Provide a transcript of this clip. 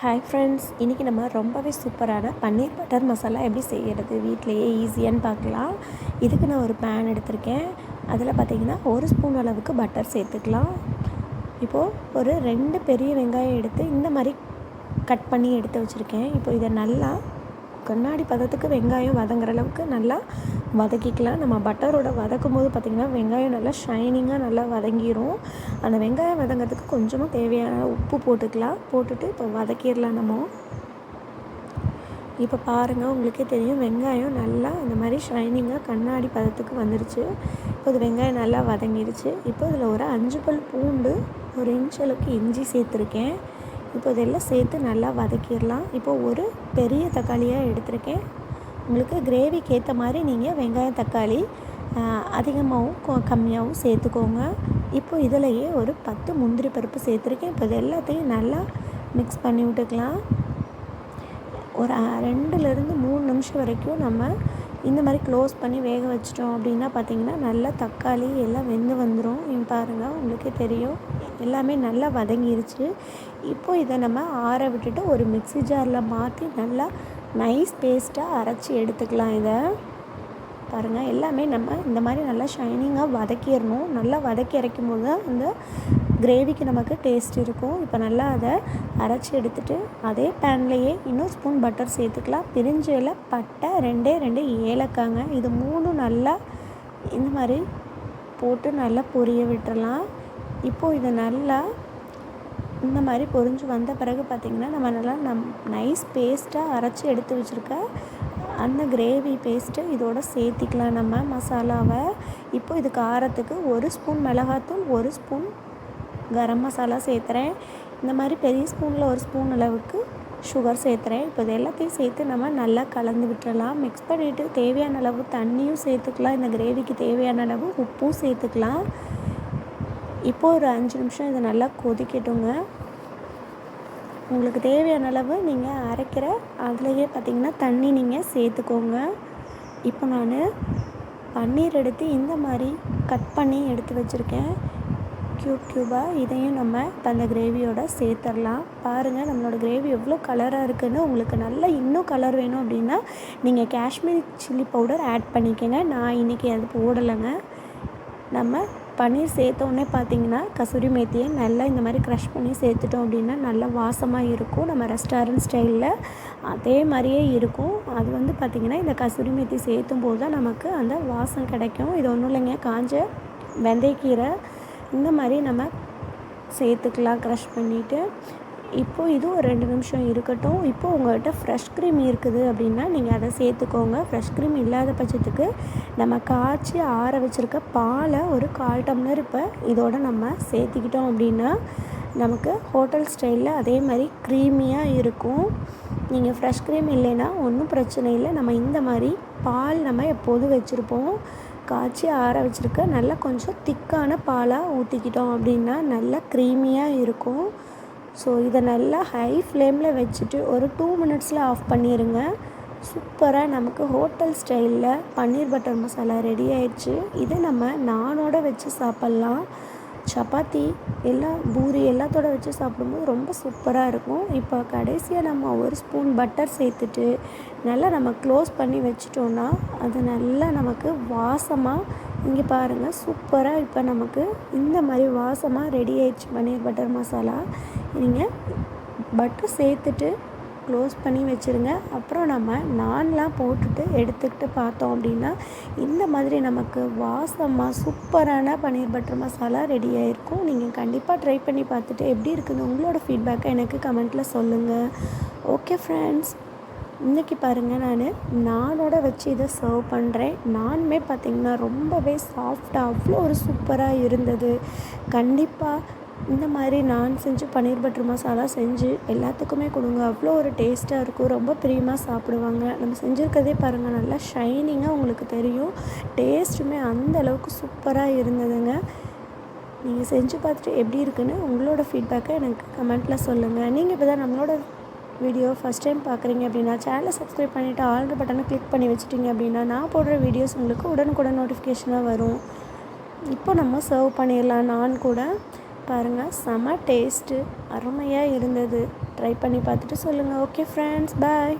Hi friends இன்றைக்கி நம்ம ரொம்பவே சூப்பரான பன்னீர் பட்டர் மசாலா எப்படி செய்கிறது வீட்டிலையே ஈஸியான்னு பார்க்கலாம். இதுக்கு நான் ஒரு பேன் எடுத்திருக்கேன். அதில் பார்த்திங்கன்னா ஒரு ஸ்பூன் அளவுக்கு பட்டர் சேர்த்துக்கலாம். இப்போது ஒரு ரெண்டு பெரிய வெங்காயம் எடுத்து இந்த மாதிரி கட் பண்ணி எடுத்து வச்சுருக்கேன். இப்போ இதை நல்லா கண்ணாடி பதத்துக்கு வெங்காயம் வதங்குற அளவுக்கு நல்லா வதக்கிக்கலாம். நம்ம பட்டரோட வதக்கும் போது பார்த்திங்கன்னா வெங்காயம் நல்லா ஷைனிங்காக நல்லா வதங்கிடும் அந்த வெங்காயம் வதங்கிறதுக்கு கொஞ்சமாக தேவையான உப்பு போட்டுக்கலாம். போட்டுட்டு இப்போ வதக்கிடலாம் நம்ம. இப்போ பாருங்கள் உங்களுக்கே தெரியும் வெங்காயம் நல்லா இந்த மாதிரி ஷைனிங்காக கண்ணாடி பதத்துக்கு வந்துருச்சு. இப்போ இது வெங்காயம் நல்லா வதங்கிடுச்சு இப்போ இதில் ஒரு அஞ்சு பல் பூண்டு ஒரு இன்ச் அளவுக்கு இஞ்சி சேர்த்துருக்கேன். இப்போ இதெல்லாம் சேர்த்து நல்லா வதக்கிடலாம். இப்போ ஒரு பெரிய தக்காளியாக எடுத்திருக்கேன். உங்களுக்கு கிரேவிக்கு ஏற்ற மாதிரி நீங்கள் வெங்காயம் தக்காளி அதிகமாகவும் கம்மியாகவும் சேர்த்துக்கோங்க. இப்போ இதிலையே ஒரு பத்து முந்திரி பருப்பு சேர்த்துருக்கேன். இப்போ இது எல்லாத்தையும் நல்லா மிக்ஸ் பண்ணி விட்டுக்கலாம். ஒரு ரெண்டுலேருந்து மூணு நிமிஷம் வரைக்கும் நம்ம இந்த மாதிரி க்ளோஸ் பண்ணி வேக வச்சிட்டோம் அப்படின்னா பார்த்திங்கன்னா நல்லா தக்காளி எல்லாம் வெந்து வந்துடும் பாருங்கள் உங்களுக்கே தெரியும். எல்லாமே நல்லா வதங்கிருச்சு. இப்போ இதை நம்ம ஆற விட்டுட்டு ஒரு மிக்சி ஜாரில் மாற்றி நல்லா நைஸ் பேஸ்ட்டாக அரைச்சி எடுத்துக்கலாம் இதை. பாருங்கள் எல்லாமே நம்ம இந்த மாதிரி நல்லா ஷைனிங்காக வதக்கிடணும். நல்லா வதக்கி இறக்கும் போது தான் அந்த கிரேவிக்கு நமக்கு டேஸ்ட் இருக்கும். இப்போ நல்லா அதை அரைச்சி எடுத்துகிட்டு அதே பேன்லேயே இன்னும் ஸ்பூன் பட்டர் சேர்த்துக்கலாம். பிரிஞ்சு இலை பட்டை ரெண்டே ரெண்டு ஏலக்காங்க. இது மூணும் நல்லா இந்த மாதிரி போட்டு நல்லா பொரிய விட்டுறலாம். இப்போது இது நல்லா இந்த மாதிரி பொரிஞ்சு வந்த பிறகு பார்த்திங்கன்னா நம்ம நல்லா நம் நைஸ் பேஸ்ட்டாக அரைச்சி எடுத்து வச்சுருக்க அந்த கிரேவி பேஸ்ட்டு இதோட சேர்த்திக்கலாம் நம்ம மசாலாவை. இப்போ இது காரத்துக்கு ஒரு ஸ்பூன் மிளகாத்தூள் ஒரு ஸ்பூன் கரம் மசாலா சேர்த்துறேன். இந்த மாதிரி பெரிய ஸ்பூனில் ஒரு ஸ்பூன் அளவுக்கு சுகர் சேர்த்துறேன். இப்போ இது எல்லாத்தையும் சேர்த்து நம்ம நல்லா கலந்து விட்டுறலாம். மிக்ஸ் பண்ணிவிட்டு தேவையான அளவு தண்ணியும் சேர்த்துக்கலாம். இந்த கிரேவிக்கு தேவையான அளவு உப்பும் சேர்த்துக்கலாம். இப்போது ஒரு அஞ்சு நிமிஷம் இதை நல்லா கொதிக்கட்டுங்க. உங்களுக்கு தேவையான அளவு நீங்கள் அரைக்கிற அதுலேயே பார்த்திங்கன்னா தண்ணி நீங்கள் சேர்த்துக்கோங்க. இப்போ நான் பன்னீர் எடுத்து இந்த மாதிரி கட் பண்ணி எடுத்து வச்சுருக்கேன். க்யூப் க்யூபாக இதையும் நம்ம இப்போ அந்த கிரேவியோட சேர்த்துடலாம் பாருங்கள் நம்மளோட கிரேவி எவ்வளோ கலராக இருக்குதுன்னு உங்களுக்கு நல்லா இன்னும் கலர் வேணும் அப்படின்னா நீங்கள் காஷ்மீரி சில்லி பவுடர் ஆட் பண்ணிக்கோங்க. நான் இன்றைக்கி அது போடலைங்க. நம்ம பன்னீர் சேர்த்தோடனே பார்த்தீங்கன்னா கசூரி மேத்தியை நல்லா இந்த மாதிரி க்ரஷ் பண்ணி சேர்த்துட்டோம் அப்படின்னா நல்லா வாசமாக இருக்கும். நம்ம ரெஸ்டாரண்ட் ஸ்டைலில் அதே மாதிரியே இருக்கும். அது வந்து பார்த்திங்கன்னா இந்த கசூரி மேத்தி சேர்த்தும் போது தான் நமக்கு அந்த வாசம் கிடைக்கும். இது ஒன்றும் இல்லைங்க காஞ்ச வெந்தயக்கீரை இந்த மாதிரி நம்ம சேர்த்துக்கலாம் க்ரஷ் பண்ணிவிட்டு இப்போது இது ஒரு ரெண்டு நிமிஷம் இருக்கட்டும். இப்போது உங்கள்கிட்ட ஃப்ரெஷ் க்ரீம் இருக்குது அப்படின்னா நீங்கள் அதை சேர்த்துக்கோங்க. ஃப்ரெஷ் க்ரீம் இல்லாத பட்சத்துக்கு நம்ம காய்ச்சி ஆற வச்சுருக்க பாலை ஒரு கால் டம்ளர் இப்போ இதோடு நம்ம சேர்த்துக்கிட்டோம் அப்படின்னா நமக்கு ஹோட்டல் ஸ்டைலில் அதே மாதிரி க்ரீமியாக இருக்கும். நீங்கள் ஃப்ரெஷ் க்ரீம் இல்லைன்னா ஒன்றும் பிரச்சனை இல்லை. நம்ம இந்த மாதிரி பால் நம்ம எப்போதும் வச்சுருப்போம். காய்ச்சி ஆற வச்சுருக்க. நல்லா கொஞ்சம் திக்கான பாலாக ஊற்றிக்கிட்டோம் அப்படின்னா நல்லா க்ரீமியாக இருக்கும். ஸோ இதை நல்லா ஹை ஃப்ளேமில் வச்சுட்டு ஒரு டூ மினிட்ஸில் ஆஃப் பண்ணிடுங்க சூப்பராக நமக்கு ஹோட்டல் ஸ்டைலில் பன்னீர் பட்டர் மசாலா ரெடி ஆயிடுச்சு. இதை நம்ம நானோட வச்சு சாப்பிட்லாம். சப்பாத்தி எல்லாம் பூரி எல்லாத்தோட வச்சு சாப்பிடும்போது ரொம்ப சூப்பராக இருக்கும். இப்போ கடைசியாக நம்ம ஒரு ஸ்பூன் பட்டர் சேர்த்துட்டு நல்லா நம்ம க்ளோஸ் பண்ணி வச்சிட்டோன்னா அது நல்லா நமக்கு வாசமாக இங்கே பாருங்கள் சூப்பராக இப்போ நமக்கு இந்த மாதிரி வாசமாக ரெடி ஆயிடுச்சு. பன்னீர் பட்டர் மசாலா. நீங்கள் பட்டர் சேர்த்துட்டு க்ளோஸ் பண்ணி வச்சுருங்க. அப்புறம் நம்ம நான்லாம் போட்டுட்டு எடுத்துக்கிட்டு பார்த்தோம் அப்படின்னா இந்த மாதிரி நமக்கு வாசமாக சூப்பரான பன்னீர் பட்டர் மசாலா ரெடி ஆகிருக்கும் நீங்கள் கண்டிப்பாக ட்ரை பண்ணி பார்த்துட்டு எப்படி இருக்குது உங்களோட ஃபீட்பேக்கை எனக்கு கமெண்ட்டில் சொல்லுங்கள் ஓகே ஃப்ரெண்ட்ஸ் இன்றைக்கி பாருங்கள் நான் நானோட வச்சு இதை சர்வ் பண்ணுறேன் நானுமே பார்த்திங்கன்னா ரொம்பவே சாஃப்டாக அவ்வளோ ஒரு சூப்பராக இருந்தது. கண்டிப்பாக இந்த மாதிரி நான் செஞ்சு பன்னீர் பட்டர் மசாலா செஞ்சு எல்லாத்துக்குமே கொடுங்க. அவ்வளோ ஒரு டேஸ்ட்டாக இருக்கும். ரொம்ப பிரியமாக சாப்பிடுவாங்க. நம்ம செஞ்சுருக்கதே பாருங்கள் நல்லா ஷைனிங்காக உங்களுக்கு தெரியும். டேஸ்ட்டுமே அந்த அளவுக்கு சூப்பராக இருந்ததுங்க. நீங்கள் செஞ்சு பார்த்துட்டு எப்படி இருக்குன்னு உங்களோட ஃபீட்பேக்கை எனக்கு கமெண்ட்டில் சொல்லுங்கள் நீங்கள் இப்போ தான் நம்மளோட வீடியோ ஃபஸ்ட் டைம் பார்க்குறீங்க அப்படின்னா சேனலை சப்ஸ்கிரைப் பண்ணிவிட்டு ஆல்ரெடி பட்டனை கிளிக் பண்ணி வச்சுட்டிங்க அப்படின்னா நான் போடுற வீடியோஸ் உங்களுக்கு உடனுக்குடன் நோட்டிஃபிகேஷனாக வரும். இப்போ நம்ம சர்வ் பண்ணிடலாம். நான் கூட பாருங்கள் செம டேஸ்ட்டு அருமையாக இருந்தது. ட்ரை பண்ணி பார்த்துட்டு சொல்லுங்கள் ஓகே ஃப்ரெண்ட்ஸ் பாய்